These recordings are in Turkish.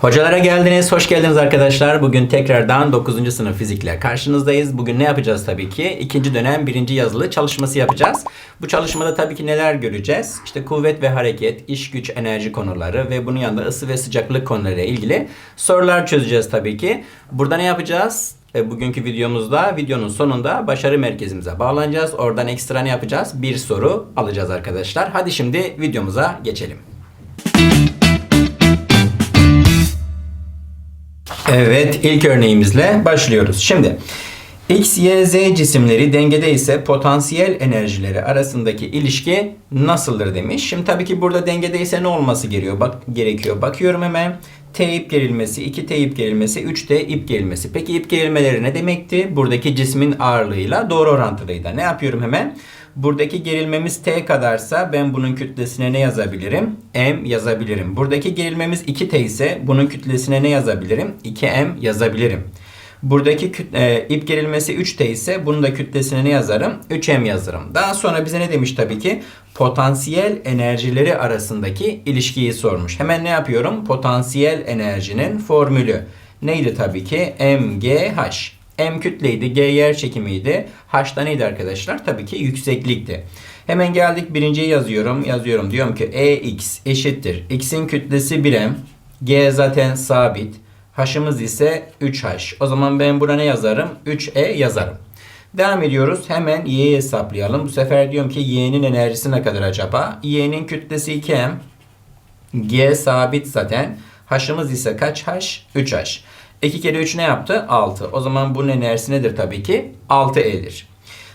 Hocalara geldiniz, hoş geldiniz arkadaşlar. Bugün tekrardan 9. sınıf fizikle karşınızdayız. Bugün ne yapacağız tabii ki? İkinci dönem birinci yazılı çalışması yapacağız. Bu çalışmada tabii ki neler göreceğiz? İşte kuvvet ve hareket, iş güç, enerji konuları ve bunun yanında ısı ve sıcaklık konularıyla ilgili sorular çözeceğiz tabii ki. Burada ne yapacağız? E, Bugünkü videomuzda videonun sonunda başarı merkezimize bağlanacağız. Oradan ekstra ne yapacağız? Bir soru alacağız arkadaşlar. Hadi şimdi videomuza geçelim. Evet, ilk örneğimizle başlıyoruz. Şimdi X, Y, Z cisimleri dengede ise potansiyel enerjileri arasındaki ilişki nasıldır demiş. Şimdi tabii ki burada dengede ise ne olması gerekiyor? Bak gerekiyor. Bakıyorum hemen. T ip gerilmesi, 2 T ip gerilmesi, 3 T ip gerilmesi. Peki ip gerilmeleri ne demekti? Buradaki cismin ağırlığıyla doğru orantılıydı. Ne yapıyorum hemen? Buradaki gerilmemiz T kadarsa ben bunun kütlesine ne yazabilirim? M yazabilirim. Buradaki gerilmemiz 2T ise bunun kütlesine ne yazabilirim? 2M yazabilirim. Buradaki küt- e, ip gerilmesi 3T ise bunun da kütlesine ne yazarım? 3M yazarım. Daha sonra bize ne demiş tabii ki? Potansiyel enerjileri arasındaki ilişkiyi sormuş. Hemen ne yapıyorum? Potansiyel enerjinin formülü. Neydi tabii ki? MGH. M kütleydi, G yer çekimiydi. H da neydi arkadaşlar? Tabii ki yükseklikti. Hemen geldik birinciyi yazıyorum. Yazıyorum diyorum ki EX eşittir. X'in kütlesi 1M. G zaten sabit. H'ımız ise 3H. O zaman ben buna ne yazarım? 3E yazarım. Devam ediyoruz. Hemen Y'yi hesaplayalım. Bu sefer diyorum ki Y'nin enerjisi ne kadar acaba? Y'nin kütlesi 2M. G sabit zaten. H'ımız ise kaç H? 3H. 2 kere 3 ne yaptı? 6. O zaman bunun enerjisi nedir tabii ki? 6E'dir.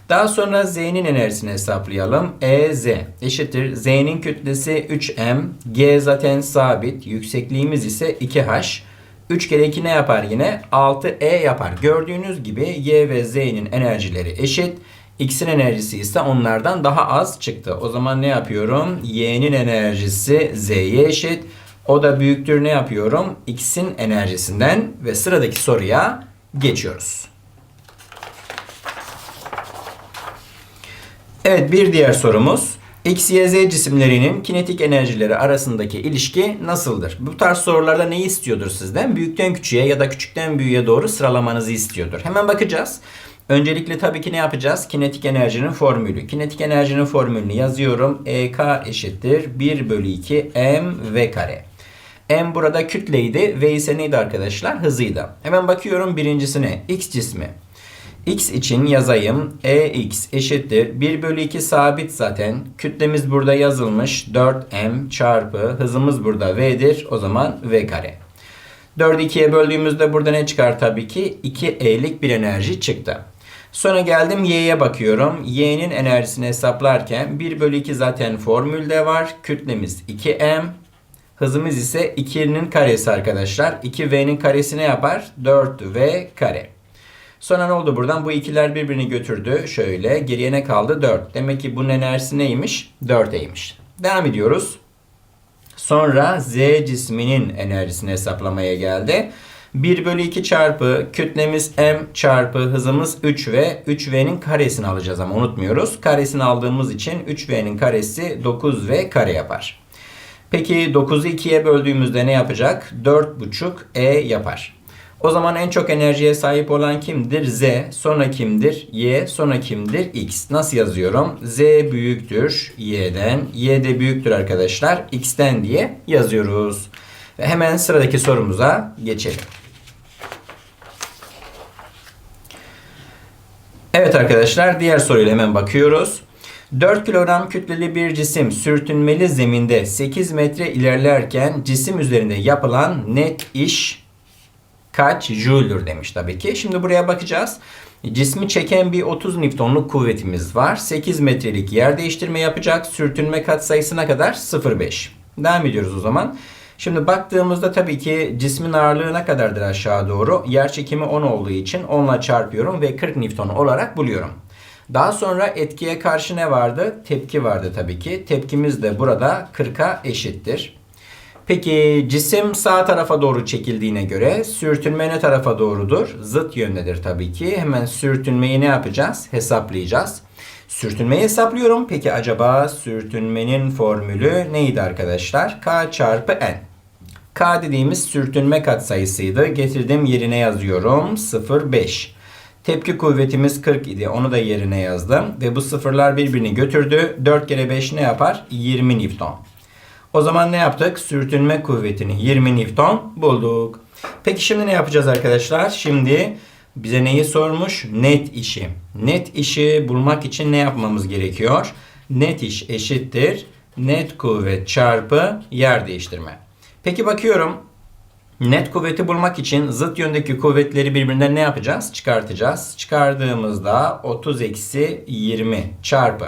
Daha sonra Z'nin enerjisini hesaplayalım. EZ eşittir. Z'nin kütlesi 3M. G zaten sabit. Yüksekliğimiz ise 2H. 3 kere 2 ne yapar yine? 6E yapar. Gördüğünüz gibi Y ve Z'nin enerjileri eşit. X'in enerjisi ise onlardan daha az çıktı. O zaman ne yapıyorum? Y'nin enerjisi Z'ye eşit. O da büyüktür ne yapıyorum? X'in enerjisinden ve sıradaki soruya geçiyoruz. Evet bir diğer sorumuz. X, Y, Z cisimlerinin kinetik enerjileri arasındaki ilişki nasıldır? Bu tarz sorularda neyi istiyordur sizden? Büyükten küçüğe ya da küçükten büyüğe doğru sıralamanızı istiyordur. Hemen bakacağız. Öncelikle tabii ki ne yapacağız? Kinetik enerjinin formülü. Kinetik enerjinin formülünü yazıyorum. EK eşittir 1 bölü 2 m v kare. M burada kütleydi. V ise neydi arkadaşlar? Hızıydı. Hemen bakıyorum birincisine. X cismi. X için yazayım. EX eşittir. 1 bölü 2 sabit zaten. Kütlemiz burada yazılmış. 4M çarpı hızımız burada V'dir. O zaman V kare. 4'ü 2'ye böldüğümüzde burada ne çıkar tabii ki? 2E'lik bir enerji çıktı. Sonra geldim Y'ye bakıyorum. Y'nin enerjisini hesaplarken 1 bölü 2 zaten formülde var. Kütlemiz 2M. Hızımız ise 2'nin karesi arkadaşlar. 2V'nin karesi ne yapar? 4V kare. Sonra ne oldu buradan? Bu ikiler birbirini götürdü. Şöyle geriye ne kaldı? 4. Demek ki bunun enerjisi neymiş? 4'eymiş. Devam ediyoruz. Sonra Z cisminin enerjisini hesaplamaya geldi. 1 bölü 2 çarpı kütlemiz m çarpı hızımız 3v. 3v'nin karesini alacağız ama unutmuyoruz. Karesini aldığımız için 3v'nin karesi 9v kare yapar. Peki 9'u 2'ye böldüğümüzde ne yapacak? 4,5 e yapar. O zaman en çok enerjiye sahip olan kimdir? Z. Sonra kimdir? Y. Sonra kimdir? X. Nasıl yazıyorum? Z büyüktür Y'den. Y de büyüktür arkadaşlar. X'ten diye yazıyoruz. Ve hemen sıradaki sorumuza geçelim. Evet arkadaşlar diğer soruyla hemen bakıyoruz. 4 kilogram kütleli bir cisim sürtünmeli zeminde 8 metre ilerlerken cisim üzerinde yapılan net iş kaç joule'dur demiş tabii ki. Şimdi buraya bakacağız. Cismi çeken bir 30 Newton'luk kuvvetimiz var. 8 metrelik yer değiştirme yapacak. Sürtünme katsayısına kadar 0,5. Devam ediyoruz o zaman. Şimdi baktığımızda tabii ki cismin ağırlığı ne kadardır aşağı doğru? Yer çekimi 10 olduğu için 10 ile çarpıyorum ve 40 Newton olarak buluyorum. Daha sonra etkiye karşı ne vardı? Tepki vardı tabii ki. Tepkimiz de burada 40'a eşittir. Peki cisim sağ tarafa doğru çekildiğine göre sürtünme ne tarafa doğrudur? Zıt yöndedir tabii ki. Hemen sürtünmeyi ne yapacağız? Hesaplayacağız. Sürtünmeyi hesaplıyorum. Peki acaba sürtünmenin formülü neydi arkadaşlar? K çarpı N. K dediğimiz sürtünme katsayısıydı. Getirdim yerine yazıyorum. 0,5. Tepki kuvvetimiz 40 idi. Onu da yerine yazdım. Ve bu sıfırlar birbirini götürdü. 4 kere 5 ne yapar? 20 Newton. O zaman ne yaptık? Sürtünme kuvvetini 20 Newton bulduk. Peki şimdi ne yapacağız arkadaşlar? Şimdi bize neyi sormuş? Net işi. Net işi bulmak için ne yapmamız gerekiyor? Net iş eşittir. Net kuvvet çarpı yer değiştirme. Peki bakıyorum. Net kuvveti bulmak için zıt yöndeki kuvvetleri birbirinden ne yapacağız? Çıkartacağız. Çıkardığımızda 30 eksi 20 çarpı.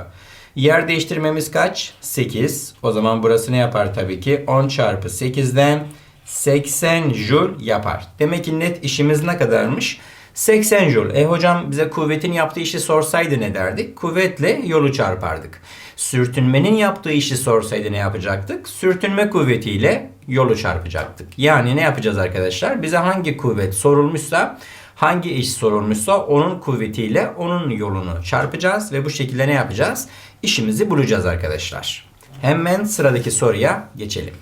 Yer değiştirmemiz kaç? 8. O zaman burası ne yapar tabii ki? 10 çarpı 8'den 80 joule yapar. Demek ki net işimiz ne kadarmış? 80 joule. E hocam bize kuvvetin yaptığı işi sorsaydı ne derdik? Kuvvetle yolu çarpardık. Sürtünmenin yaptığı işi sorsaydı ne yapacaktık? Sürtünme kuvvetiyle yolu çarpacaktık. Yani ne yapacağız arkadaşlar? Bize hangi kuvvet sorulmuşsa, hangi iş sorulmuşsa onun kuvvetiyle onun yolunu çarpacağız ve bu şekilde ne yapacağız? İşimizi bulacağız arkadaşlar. Hemen sıradaki soruya geçelim.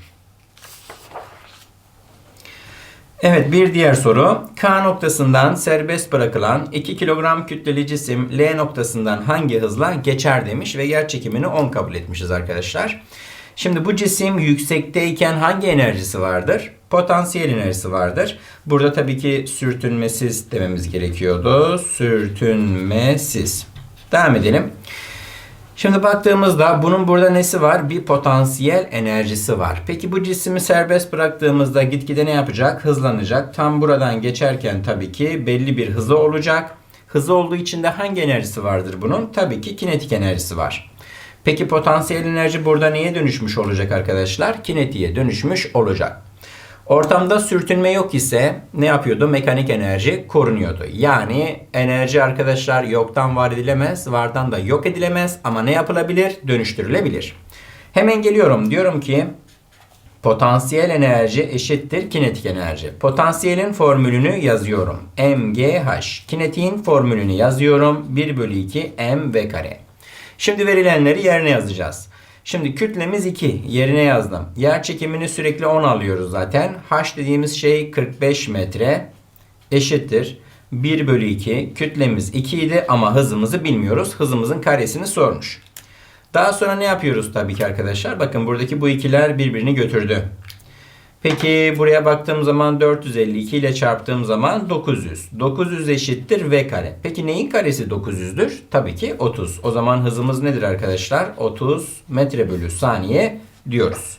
Evet bir diğer soru. K noktasından serbest bırakılan 2 kilogram kütleli cisim L noktasından hangi hızla geçer demiş ve yer çekimini 10 kabul etmişiz arkadaşlar. Şimdi bu cisim yüksekteyken hangi enerjisi vardır? Potansiyel enerjisi vardır. Burada tabii ki sürtünmesiz dememiz gerekiyordu. Sürtünmesiz. Devam edelim. Şimdi baktığımızda bunun burada nesi var? Bir potansiyel enerjisi var. Peki bu cismi serbest bıraktığımızda gitgide ne yapacak? Hızlanacak. Tam buradan geçerken tabii ki belli bir hızı olacak. Hızı olduğu için de hangi enerjisi vardır bunun? Tabii ki kinetik enerjisi var. Peki potansiyel enerji burada neye dönüşmüş olacak arkadaşlar? Kinetiğe dönüşmüş olacak. Ortamda sürtünme yok ise ne yapıyordu? Mekanik enerji korunuyordu. Yani enerji arkadaşlar yoktan var edilemez, vardan da yok edilemez ama ne yapılabilir? Dönüştürülebilir. Hemen geliyorum. Diyorum ki potansiyel enerji eşittir kinetik enerji. Potansiyelin formülünü yazıyorum. MGH. Kinetiğin formülünü yazıyorum. 1 bölü 2 M kare. Şimdi verilenleri yerine yazacağız. Şimdi kütlemiz 2 yerine yazdım. Yer çekimini sürekli 10 alıyoruz zaten. H dediğimiz şey 45 metre eşittir. 1 bölü 2 kütlemiz 2 idi ama hızımızı bilmiyoruz. Hızımızın karesini sormuş. Daha sonra ne yapıyoruz tabii ki arkadaşlar? Bakın buradaki bu ikiler birbirini götürdü. Peki buraya baktığım zaman 452 ile çarptığım zaman 900. 900 eşittir v kare. Peki neyin karesi 900'dür? Tabii ki 30. O zaman hızımız nedir arkadaşlar? 30 metre bölü saniye diyoruz.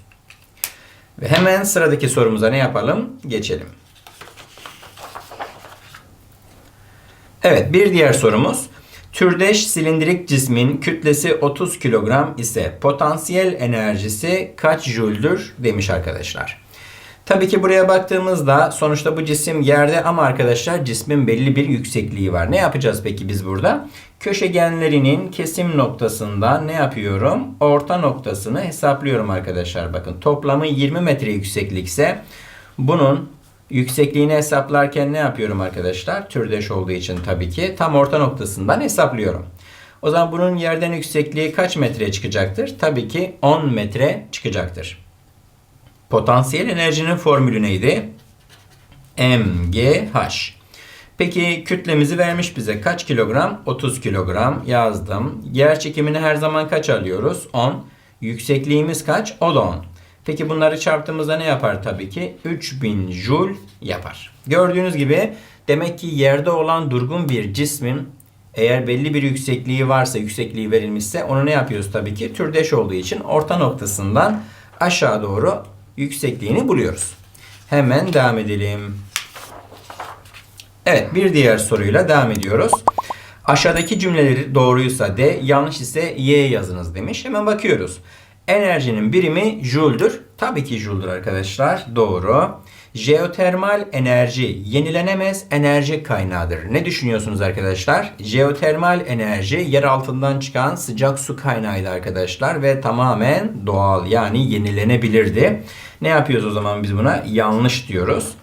Ve hemen sıradaki sorumuza ne yapalım? Geçelim. Evet bir diğer sorumuz. Türdeş silindirik cismin kütlesi 30 kilogram ise potansiyel enerjisi kaç jüldür demiş arkadaşlar. Tabii ki buraya baktığımızda sonuçta bu cisim yerde ama arkadaşlar cismin belli bir yüksekliği var. Ne yapacağız peki biz burada? Köşegenlerinin kesim noktasından ne yapıyorum? Orta noktasını hesaplıyorum arkadaşlar. Bakın toplamı 20 metre yükseklikse bunun yüksekliğini hesaplarken ne yapıyorum arkadaşlar? Türdeş olduğu için tabii ki tam orta noktasından hesaplıyorum. O zaman bunun yerden yüksekliği kaç metre çıkacaktır? Tabii ki 10 metre çıkacaktır. Potansiyel enerjinin formülü neydi? MGH. Peki kütlemizi vermiş bize. Kaç kilogram? 30 kilogram yazdım. Yer çekimini her zaman kaç alıyoruz? 10. Yüksekliğimiz kaç? O da 10. Peki bunları çarptığımızda ne yapar tabii ki? 3000 joule yapar. Gördüğünüz gibi demek ki yerde olan durgun bir cismin eğer belli bir yüksekliği varsa, yüksekliği verilmişse onu ne yapıyoruz tabii ki? Türdeş olduğu için orta noktasından aşağı doğru yüksekliğini buluyoruz. Hemen devam edelim. Evet bir diğer soruyla devam ediyoruz. Aşağıdaki cümleleri doğruysa D, yanlış ise Y yazınız demiş. Hemen bakıyoruz. Enerjinin birimi joule'dur. Tabii ki joule'dur arkadaşlar. Doğru. Jeotermal enerji yenilenemez enerji kaynağıdır. Ne düşünüyorsunuz arkadaşlar? Jeotermal enerji yer altından çıkan sıcak su kaynağıydı arkadaşlar ve tamamen doğal yani yenilenebilirdi. Ne yapıyoruz o zaman biz buna? Yanlış diyoruz.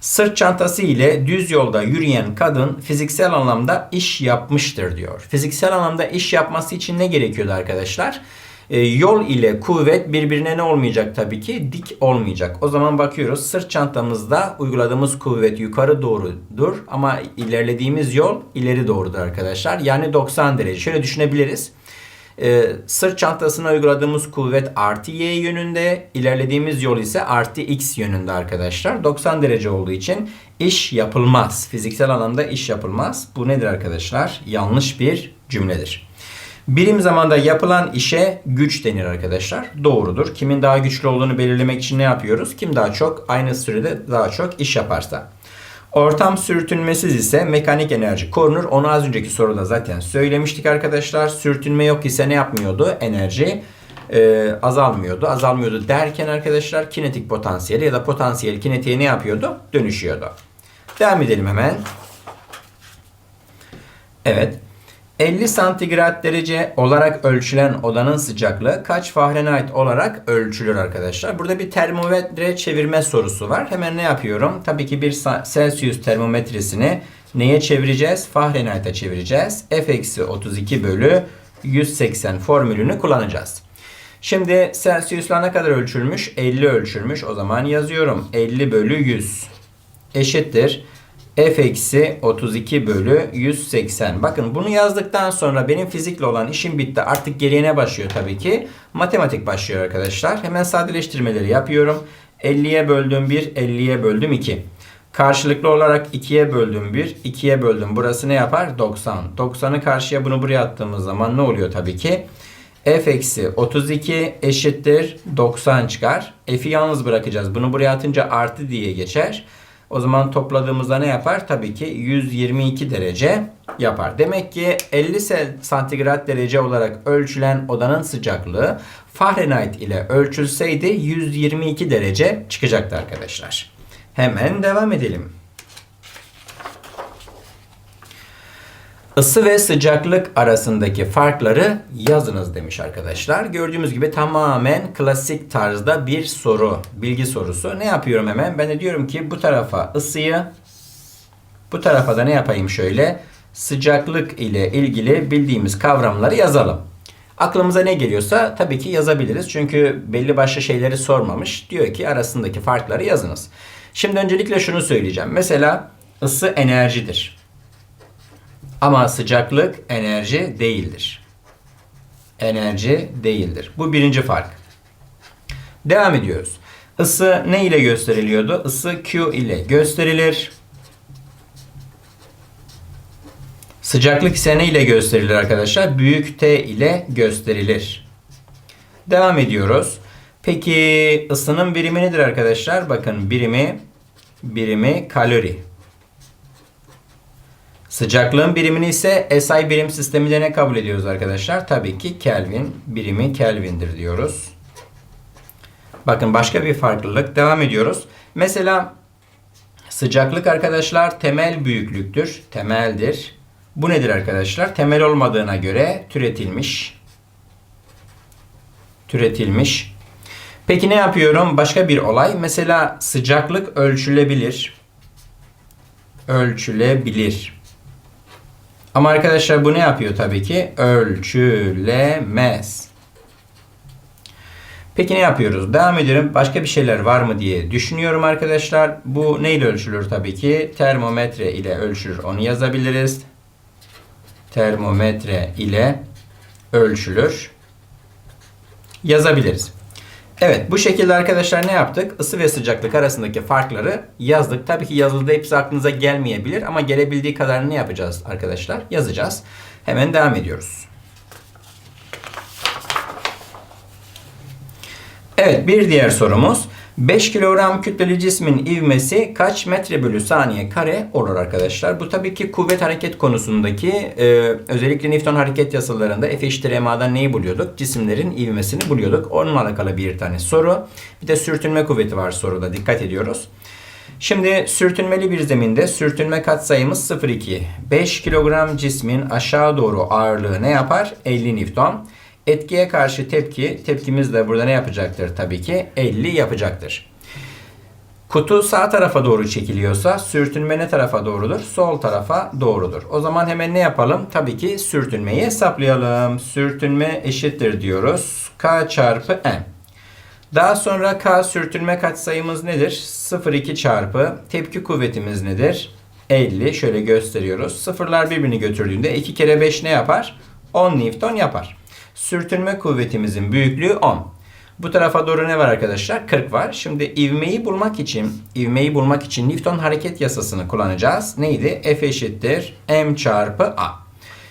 Sırt çantası ile düz yolda yürüyen kadın fiziksel anlamda iş yapmıştır diyor. Fiziksel anlamda iş yapması için ne gerekiyordu arkadaşlar? E, yol ile kuvvet birbirine ne olmayacak tabii ki? Dik olmayacak. O zaman bakıyoruz sırt çantamızda uyguladığımız kuvvet yukarı doğrudur ama ilerlediğimiz yol ileri doğrudur arkadaşlar. Yani 90 derece. Şöyle düşünebiliriz. Ee, sırt çantasına uyguladığımız kuvvet artı y yönünde, ilerlediğimiz yol ise artı x yönünde arkadaşlar. 90 derece olduğu için iş yapılmaz. Fiziksel alanda iş yapılmaz. Bu nedir arkadaşlar? Yanlış bir cümledir. Birim zamanda yapılan işe güç denir arkadaşlar. Doğrudur. Kimin daha güçlü olduğunu belirlemek için ne yapıyoruz? Kim daha çok aynı sürede daha çok iş yaparsa. Ortam sürtünmesiz ise mekanik enerji korunur. Onu az önceki soruda zaten söylemiştik arkadaşlar. Sürtünme yok ise ne yapmıyordu? Enerji e, azalmıyordu. Azalmıyordu derken arkadaşlar kinetik potansiyeli ya da potansiyel kinetiğe ne yapıyordu? Dönüşüyordu. Devam edelim hemen. Evet. 50 santigrat derece olarak ölçülen odanın sıcaklığı kaç Fahrenheit olarak ölçülür arkadaşlar? Burada bir termometre çevirme sorusu var. Hemen ne yapıyorum? Tabii ki bir Celsius termometresini neye çevireceğiz? Fahrenheit'e çevireceğiz. F-32 bölü 180 formülünü kullanacağız. Şimdi Celsius'la ne kadar ölçülmüş? 50 ölçülmüş. O zaman yazıyorum. 50 bölü 100 eşittir f eksi 32 bölü 180. Bakın bunu yazdıktan sonra benim fizikle olan işim bitti. Artık geriye başlıyor tabii ki? Matematik başlıyor arkadaşlar. Hemen sadeleştirmeleri yapıyorum. 50'ye böldüm 1, 50'ye böldüm 2. Karşılıklı olarak 2'ye böldüm 1, 2'ye böldüm. Burası ne yapar? 90. 90'ı karşıya bunu buraya attığımız zaman ne oluyor tabii ki? f eksi 32 eşittir 90 çıkar. F'i yalnız bırakacağız. Bunu buraya atınca artı diye geçer. O zaman topladığımızda ne yapar? Tabii ki 122 derece yapar. Demek ki 50 santigrat derece olarak ölçülen odanın sıcaklığı Fahrenheit ile ölçülseydi 122 derece çıkacaktı arkadaşlar. Hemen devam edelim. Isı ve sıcaklık arasındaki farkları yazınız demiş arkadaşlar. Gördüğümüz gibi tamamen klasik tarzda bir soru, bilgi sorusu. Ne yapıyorum hemen? Ben de diyorum ki bu tarafa ısıyı, bu tarafa da ne yapayım şöyle? Sıcaklık ile ilgili bildiğimiz kavramları yazalım. Aklımıza ne geliyorsa tabii ki yazabiliriz. Çünkü belli başlı şeyleri sormamış. Diyor ki arasındaki farkları yazınız. Şimdi öncelikle şunu söyleyeceğim. Mesela ısı enerjidir. Ama sıcaklık enerji değildir. Enerji değildir. Bu birinci fark. Devam ediyoruz. Isı ne ile gösteriliyordu? Isı Q ile gösterilir. Sıcaklık ise ne ile gösterilir arkadaşlar? Büyük T ile gösterilir. Devam ediyoruz. Peki ısının birimi nedir arkadaşlar? Bakın birimi birimi kalori. Sıcaklığın birimini ise SI birim sisteminde ne kabul ediyoruz arkadaşlar? Tabii ki Kelvin birimi Kelvin'dir diyoruz. Bakın başka bir farklılık. Devam ediyoruz. Mesela sıcaklık arkadaşlar temel büyüklüktür. Temeldir. Bu nedir arkadaşlar? Temel olmadığına göre türetilmiş. Türetilmiş. Peki ne yapıyorum? Başka bir olay. Mesela sıcaklık ölçülebilir. Ölçülebilir. Ama arkadaşlar bu ne yapıyor tabii ki? Ölçülemez. Peki ne yapıyoruz? Devam edelim. Başka bir şeyler var mı diye düşünüyorum arkadaşlar. Bu neyle ölçülür tabii ki? Termometre ile ölçülür. Onu yazabiliriz. Termometre ile ölçülür. Yazabiliriz. Evet bu şekilde arkadaşlar ne yaptık? Isı ve sıcaklık arasındaki farkları yazdık. Tabii ki yazılıda hepsi aklınıza gelmeyebilir ama gelebildiği kadarını ne yapacağız arkadaşlar? Yazacağız. Hemen devam ediyoruz. Evet bir diğer sorumuz. 5 kilogram kütleli cismin ivmesi kaç metre bölü saniye kare olur arkadaşlar? Bu tabii ki kuvvet hareket konusundaki e, özellikle Newton hareket yasalarında F eşittir ma'dan neyi buluyorduk? Cisimlerin ivmesini buluyorduk. Onunla alakalı bir tane soru. Bir de sürtünme kuvveti var soruda dikkat ediyoruz. Şimdi sürtünmeli bir zeminde sürtünme katsayımız 0,2. 5 kilogram cismin aşağı doğru ağırlığı ne yapar? 50 Newton. Etkiye karşı tepki, tepkimiz de burada ne yapacaktır? Tabii ki 50 yapacaktır. Kutu sağ tarafa doğru çekiliyorsa sürtünme ne tarafa doğrudur? Sol tarafa doğrudur. O zaman hemen ne yapalım? Tabii ki sürtünmeyi hesaplayalım. Sürtünme eşittir diyoruz. K çarpı M. Daha sonra K sürtünme katsayımız nedir? 0,2 çarpı tepki kuvvetimiz nedir? 50. Şöyle gösteriyoruz. Sıfırlar birbirini götürdüğünde 2 kere 5 ne yapar? 10 Newton yapar. Sürtünme kuvvetimizin büyüklüğü 10. Bu tarafa doğru ne var arkadaşlar? 40 var. Şimdi ivmeyi bulmak için, ivmeyi bulmak için Newton hareket yasasını kullanacağız. Neydi? F eşittir m çarpı a.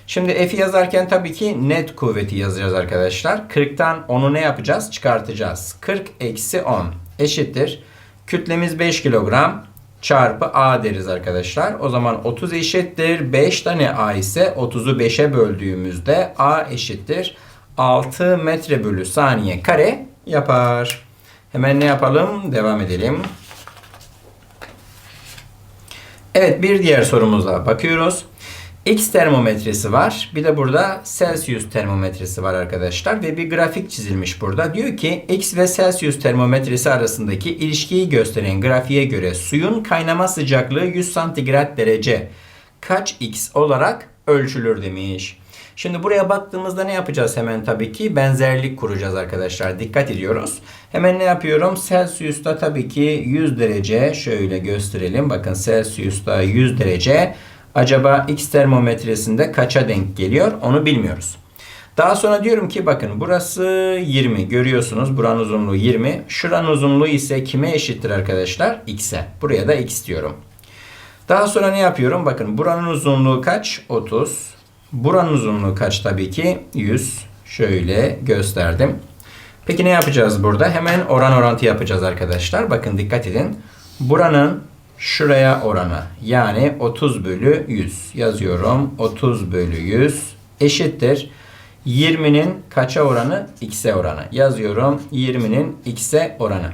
Şimdi F'i yazarken tabii ki net kuvveti yazacağız arkadaşlar. 40'tan 10'u ne yapacağız? Çıkartacağız. 40 eksi 10 eşittir. Kütlemiz 5 kilogram çarpı A deriz arkadaşlar. O zaman 30 eşittir. 5 tane A ise 30'u 5'e böldüğümüzde A eşittir. 6 metre bölü saniye kare yapar. Hemen ne yapalım? Devam edelim. Evet bir diğer sorumuza bakıyoruz. X termometresi var. Bir de burada Celsius termometresi var arkadaşlar. Ve bir grafik çizilmiş burada. Diyor ki X ve Celsius termometresi arasındaki ilişkiyi gösteren grafiğe göre suyun kaynama sıcaklığı 100 santigrat derece kaç X olarak ölçülür demiş. Şimdi buraya baktığımızda ne yapacağız hemen tabii ki benzerlik kuracağız arkadaşlar. Dikkat ediyoruz. Hemen ne yapıyorum? Celsius'ta tabii ki 100 derece şöyle gösterelim. Bakın Celsius'ta 100 derece acaba X termometresinde kaça denk geliyor onu bilmiyoruz. Daha sonra diyorum ki bakın burası 20 görüyorsunuz buranın uzunluğu 20. Şuranın uzunluğu ise kime eşittir arkadaşlar? X'e. Buraya da X diyorum. Daha sonra ne yapıyorum? Bakın buranın uzunluğu kaç? 30. Buranın uzunluğu kaç tabii ki? 100. Şöyle gösterdim. Peki ne yapacağız burada? Hemen oran orantı yapacağız arkadaşlar. Bakın dikkat edin. Buranın şuraya oranı yani 30 bölü 100 yazıyorum. 30 bölü 100 eşittir. 20'nin kaça oranı? X'e oranı. Yazıyorum. 20'nin X'e oranı.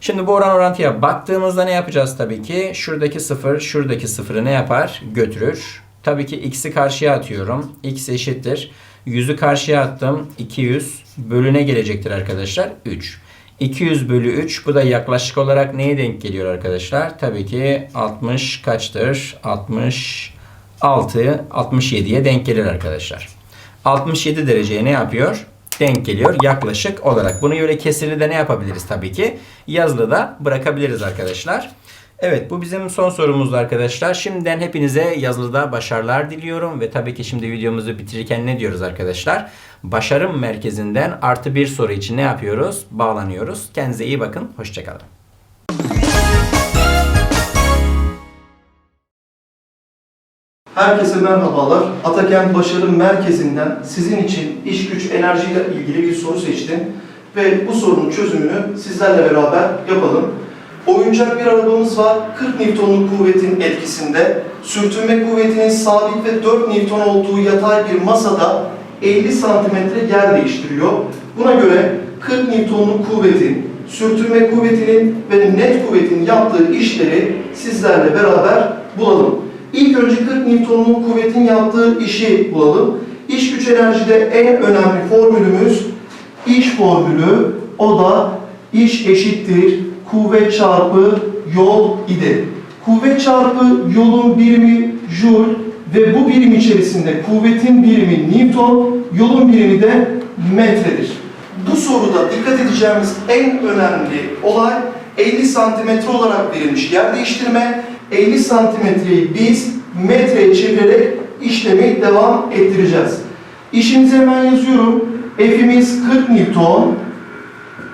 Şimdi bu oran orantıya baktığımızda ne yapacağız tabii ki? Şuradaki sıfır, şuradaki sıfırı ne yapar? Götürür. Tabii ki x'i karşıya atıyorum. x eşittir. 100'ü karşıya attım. 200 bölüne gelecektir arkadaşlar. 3. 200 bölü 3 bu da yaklaşık olarak neye denk geliyor arkadaşlar? Tabii ki 60 kaçtır? 66, 67'ye denk gelir arkadaşlar. 67 dereceye ne yapıyor? Denk geliyor yaklaşık olarak. Bunu öyle kesirli de ne yapabiliriz tabii ki? Yazılı da bırakabiliriz arkadaşlar. Evet bu bizim son sorumuzdu arkadaşlar. Şimdiden hepinize yazılıda başarılar diliyorum. Ve tabii ki şimdi videomuzu bitirirken ne diyoruz arkadaşlar? Başarım merkezinden artı bir soru için ne yapıyoruz? Bağlanıyoruz. Kendinize iyi bakın. Hoşçakalın. Herkese merhabalar. Atakent Başarı Merkezi'nden sizin için iş güç enerjiyle ilgili bir soru seçtim. Ve bu sorunun çözümünü sizlerle beraber yapalım. Oyuncak bir arabamız var. 40 Newton'luk kuvvetin etkisinde. Sürtünme kuvvetinin sabit ve 4 Newton olduğu yatay bir masada 50 santimetre yer değiştiriyor. Buna göre 40 Newton'luk kuvvetin, sürtünme kuvvetinin ve net kuvvetin yaptığı işleri sizlerle beraber bulalım. İlk önce 40 Newton'luk kuvvetin yaptığı işi bulalım. İş güç enerjide en önemli formülümüz iş formülü. O da iş eşittir kuvvet çarpı yol idi. Kuvvet çarpı yolun birimi joule ve bu birim içerisinde kuvvetin birimi Newton, yolun birimi de metredir. Bu soruda dikkat edeceğimiz en önemli olay 50 santimetre olarak verilmiş yer değiştirme. 50 santimetreyi biz metreye çevirerek işlemi devam ettireceğiz. İşimizi hemen yazıyorum. F'imiz 40 Newton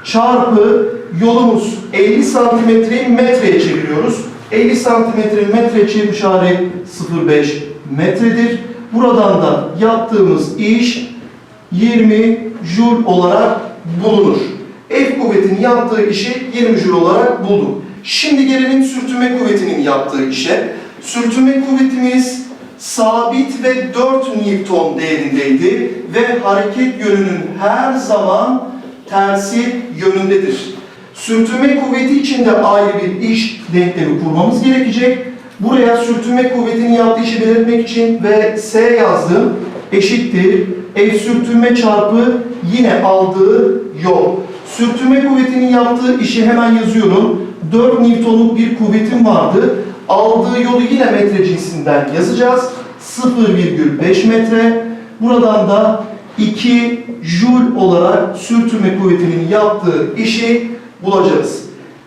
çarpı yolumuz 50 santimetreyi metreye çeviriyoruz. 50 santimetre metreye çevirmiş hali 0,5 metredir. Buradan da yaptığımız iş 20 joule olarak bulunur. F kuvvetinin yaptığı işi 20 joule olarak bulduk. Şimdi gelelim sürtünme kuvvetinin yaptığı işe. Sürtünme kuvvetimiz sabit ve 4 Newton değerindeydi ve hareket yönünün her zaman tersi yönündedir. Sürtünme kuvveti için de ayrı bir iş denklemi kurmamız gerekecek. Buraya sürtünme kuvvetini yaptığı işi belirtmek için ve S yazdım. Eşittir. F sürtünme çarpı yine aldığı yol. Sürtünme kuvvetinin yaptığı işi hemen yazıyorum. 4 Newton'luk bir kuvvetim vardı. Aldığı yolu yine metre cinsinden yazacağız. 0,5 metre. Buradan da 2 Joule olarak sürtünme kuvvetinin yaptığı işi bulacağız.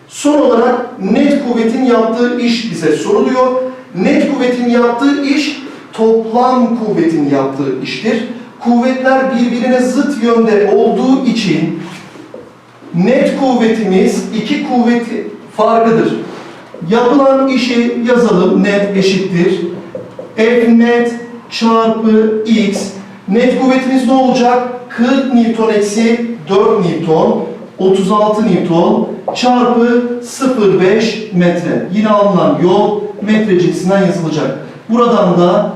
Son olarak net kuvvetin yaptığı iş bize soruluyor. Net kuvvetin yaptığı iş toplam kuvvetin yaptığı iştir. Kuvvetler birbirine zıt yönde olduğu için net kuvvetimiz iki kuvveti farkıdır. Yapılan işi yazalım. Net eşittir. F net çarpı x. Net kuvvetimiz ne olacak? 40 Newton eksi 4 Newton. 36 Newton çarpı 0,5 metre. Yine alınan yol metre cinsinden yazılacak. Buradan da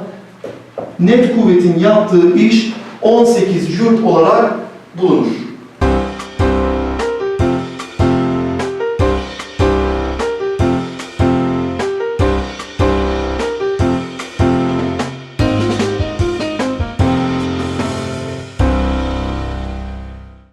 net kuvvetin yaptığı iş 18 joule olarak bulunur.